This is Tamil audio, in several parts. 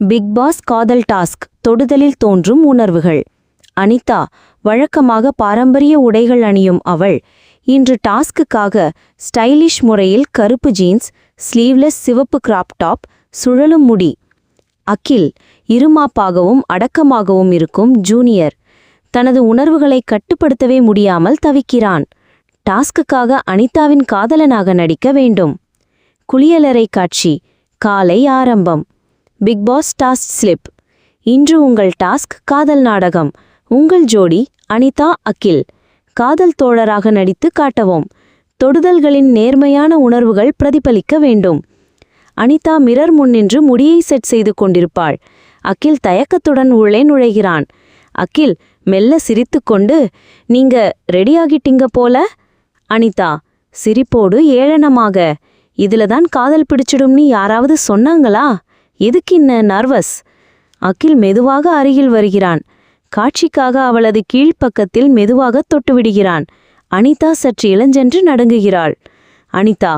பிக் பாஸ் காதல் டாஸ்க் தொடுதலில் தோன்றும் உணர்வுகள். அனிதா வழக்கமாக பாரம்பரிய உடைகள் அணியும் அவள். இன்று டாஸ்க்குக்காக ஸ்டைலிஷ் முறையில் கருப்பு ஜீன்ஸ் ஸ்லீவ்லெஸ் சிவப்பு கிராப் டாப் சுழலும் முடி. அகில் இருமாப்பாகவும் அடக்கமாகவும் இருக்கும் ஜூனியர். தனது உணர்வுகளை கட்டுப்படுத்தவே முடியாமல் தவிக்கிறான். டாஸ்க்குக்காக அனிதாவின் காதலனாக நடிக்க வேண்டும். குளியலறை காட்சி காலை ஆரம்பம். Big boss task slip. இன்று உங்கள் டாஸ்க் காதல் நாடகம். உங்கள் ஜோடி அனிதா அகில். காதல் தோழராக நடித்து காட்டவும். தொடுதல்களின் நேர்மையான உணர்வுகள் பிரதிபலிக்க வேண்டும். அனிதா மிரர் முன்னின்று முடியை செட் செய்து கொண்டிருப்பாள். அகில் தயக்கத்துடன் உள்ளே நுழைகிறான். அகில் மெல்ல சிரித்துக்கொண்டு நீங்க ரெடியாகிட்டீங்க போல? அனிதா சிரிப்போடு ஏளனமாக. இதுல தான் காதல் பிடிச்சிடும்னு யாராவது சொன்னாங்களா? எதுக்கு இன்ன நர்வஸ்? அகில் மெதுவாக அருகில் வருகிறான். காட்சிக்காக அவளது கீழ்ப்பக்கத்தில் மெதுவாக தொட்டுவிடுகிறான். அனிதா சற்று இளஞ்சென்று நடுங்குகிறாள். அனிதா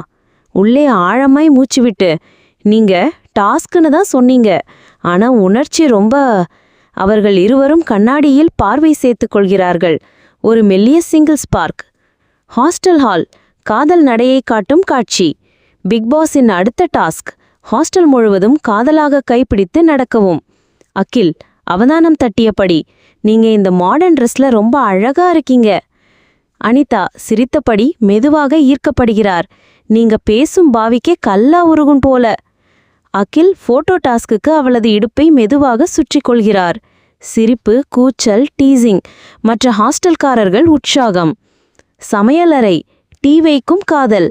உள்ளே ஆழமாய் மூச்சுவிட்டு நீங்க டாஸ்க்னு தான் சொன்னீங்க. ஆனா உணர்ச்சி ரொம்ப அவர்கள் இருவரும் கண்ணாடியில் பார்வை சேர்த்துக் கொள்கிறார்கள். ஒரு மெல்லிய சிங்கிள் ஸ்பார்க் ஹாஸ்டல் ஹால் காதல் நடையை காட்டும் காட்சி. பிக் பாஸின் அடுத்த டாஸ்க். ஹாஸ்டல் முழுவதும் காதலாக கைப்பிடித்து நடக்கவும். அகில் அவதானம் தட்டியபடி நீங்க இந்த மாடர்ன் ட்ரெஸ்ல ரொம்ப அழகா இருக்கீங்க. அனிதா சிரித்தபடி மெதுவாக ஈர்க்கப்படுகிறார். நீங்க பேசும் பாவிக்கே கல்லா உருகும் போல. அகில் போட்டோ டாஸ்க்குக்கு அவளது இடுப்பை மெதுவாக சுற்றி கொள்கிறார் சிரிப்பு கூச்சல் டீசிங் மற்ற ஹாஸ்டல்காரர்கள் உற்சாகம். சமையலறை டீ வைக்கும் காதல்.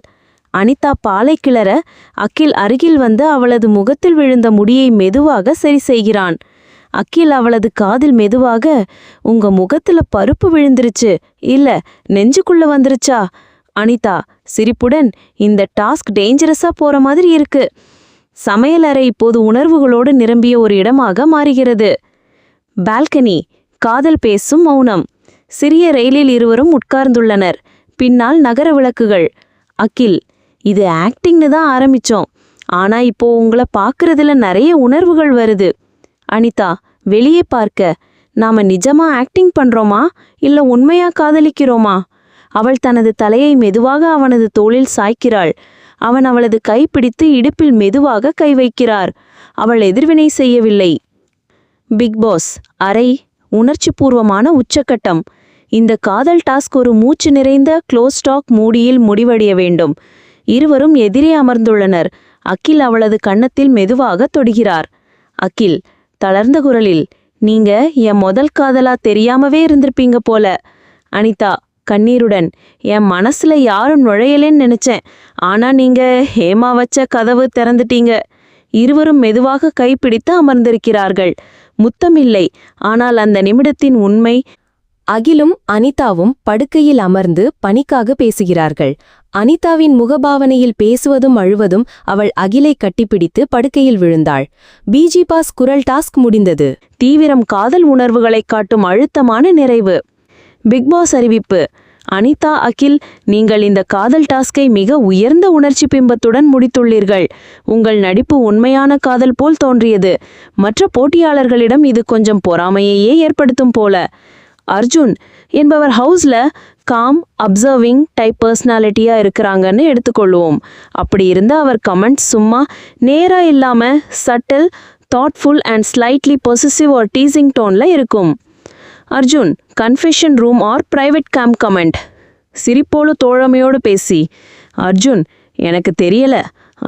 அனிதா பாலை கிளற அக்கில் அருகில் வந்து அவளது முகத்தில் விழுந்த முடியை மெதுவாக சரி செய்கிறான். அக்கில் அவளது காதில் மெதுவாக உங்க முகத்துல பருப்பு விழுந்துருச்சு. இல்ல நெஞ்சுக்குள்ள வந்துருச்சா? அனிதா சிரிப்புடன் இந்த டாஸ்க் டேஞ்சரஸா போற மாதிரி இருக்கு. சமையலறை இப்போது உணர்வுகளோடு நிரம்பிய ஒரு இடமாக மாறுகிறது. பால்கனி காதல் பேசும் மௌனம். சிறிய ரயிலில் இருவரும் உட்கார்ந்துள்ளனர். பின்னால் நகர விளக்குகள். அகில் இது ஆக்டிங்னு தான் ஆரம்பிச்சோம். ஆனா இப்போ உங்களை பார்க்குறதுல நிறைய உணர்வுகள் வருது. அனிதா வெளியே பார்க்க நாம நிஜமா ஆக்டிங் பண்றோமா? இல்ல உண்மையா காதலிக்கிறோமா? அவள் தனது தலையை மெதுவாக அவனது தோளில் சாய்க்கிறாள். அவன் அவளது கை பிடித்து இடுப்பில் மெதுவாக கை வைக்கிறார். அவள் எதிர்வினை செய்யவில்லை. பிக் பாஸ் அறை உணர்ச்சிபூர்வமான உச்சக்கட்டம். இந்த காதல் டாஸ்க் ஒரு மூச்சு நிறைந்த க்ளோஸ் டாக் மூடியில் முடிவடைய வேண்டும். இருவரும் எதிரே அமர்ந்துள்ளனர். அகில் அவளது கன்னத்தில் மெதுவாக தொடுகிறார். அகில் தளர்ந்த குரலில் நீங்க என் முதல் காதலா தெரியாமவே இருந்திருப்பீங்க போல. அனிதா கண்ணீருடன் என் மனசுல யாரும் நுழையலேன்னு நினைச்சேன். ஆனா நீங்க ஹேமா வச்ச கதவு திறந்துட்டீங்க. இருவரும் மெதுவாக கைப்பிடித்து அமர்ந்திருக்கிறார்கள். முத்தமில்லை. ஆனால் அந்த நிமிடத்தின் உண்மை அகிலும் அனிதாவும் படுக்கையில் அமர்ந்து பணிக்காக பேசுகிறார்கள். அனிதாவின் முகபாவனையில் பேசுவதும் அழுவதும் அவள் அகிலை கட்டிப்பிடித்து படுக்கையில் விழுந்தாள். பிஜி பாஸ் குரல் டாஸ்க் முடிந்தது. தீவிரம் காதல் உணர்வுகளைக் காட்டும் அழுத்தமான நிறைவு. பிக் பாஸ் அறிவிப்பு. அனிதா அகில் நீங்கள் இந்த காதல் டாஸ்கை மிக உயர்ந்த உணர்ச்சி பிம்பத்துடன் முடித்துள்ளீர்கள். உங்கள் நடிப்பு உண்மையான காதல் போல் தோன்றியது. மற்ற போட்டியாளர்களிடம் இது கொஞ்சம் பொறாமையையே ஏற்படுத்தும் போல. அர்ஜுன் என்பவர் ஹவுஸில் காம் அப்சர்விங் டைப் பர்சனாலிட்டியாக இருக்கிறாங்கன்னு எடுத்துக்கொள்வோம். அப்படி இருந்தா அவர் கமெண்ட்ஸ் சும்மா நேராக இல்லாமல் subtle thoughtful and slightly possessive or teasing டோனில் இருக்கும். Arjun confession room or private camp comment சிரிப்போடு தோழமையோடு பேசி அர்ஜுன் எனக்கு தெரியல.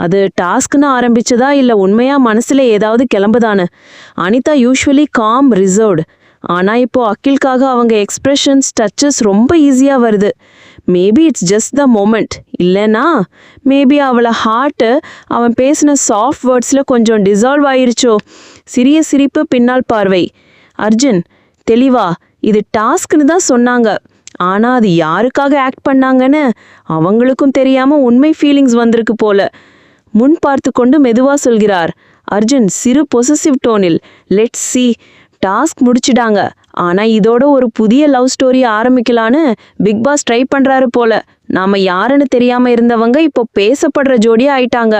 அது டாஸ்க்னு ஆரம்பிச்சதா இல்லை உண்மையாக மனசில் ஏதாவது கிளம்புதானு அனிதா யூஸ்வலி காம் ரிசர்வ்டு ஆனா இப்போ அக்கிலுக்காக அவங்க எக்ஸ்பிரஷன்ஸ் டச்சஸ் ரொம்ப ஈஸியா வருது. Maybe it's just the moment இல்லைனா மேபி அவளை ஹார்ட்டு அவன் பேசின சாஃப்ட் வேர்ட்ஸில் கொஞ்சம் டிசால்வ் ஆயிருச்சோ. சிறிய சிரிப்பு பின்னால் பார்வை. அர்ஜுன் தெளிவா இது டாஸ்க்னு தான் சொன்னாங்க. ஆனால் அது யாருக்காக ஆக்ட் பண்ணாங்கன்னு அவங்களுக்கும் தெரியாமல் உண்மை ஃபீலிங்ஸ் வந்திருக்கு போல. முன் பார்த்து கொண்டு மெதுவாக சொல்கிறார். அர்ஜுன் சிறு பொசசிவ் டோனில் லெட்ஸ் சி டாஸ்க் முடிச்சிட்டாங்க. ஆனா இதோட ஒரு புதிய லவ் ஸ்டோரி ஆரம்பிக்கலான்னு பிக் பாஸ் ட்ரை பண்றாரு போல. நாம யாருன்னு தெரியாம இருந்தவங்க இப்போ பேசப்படுற ஜோடியா ஆயிட்டாங்க.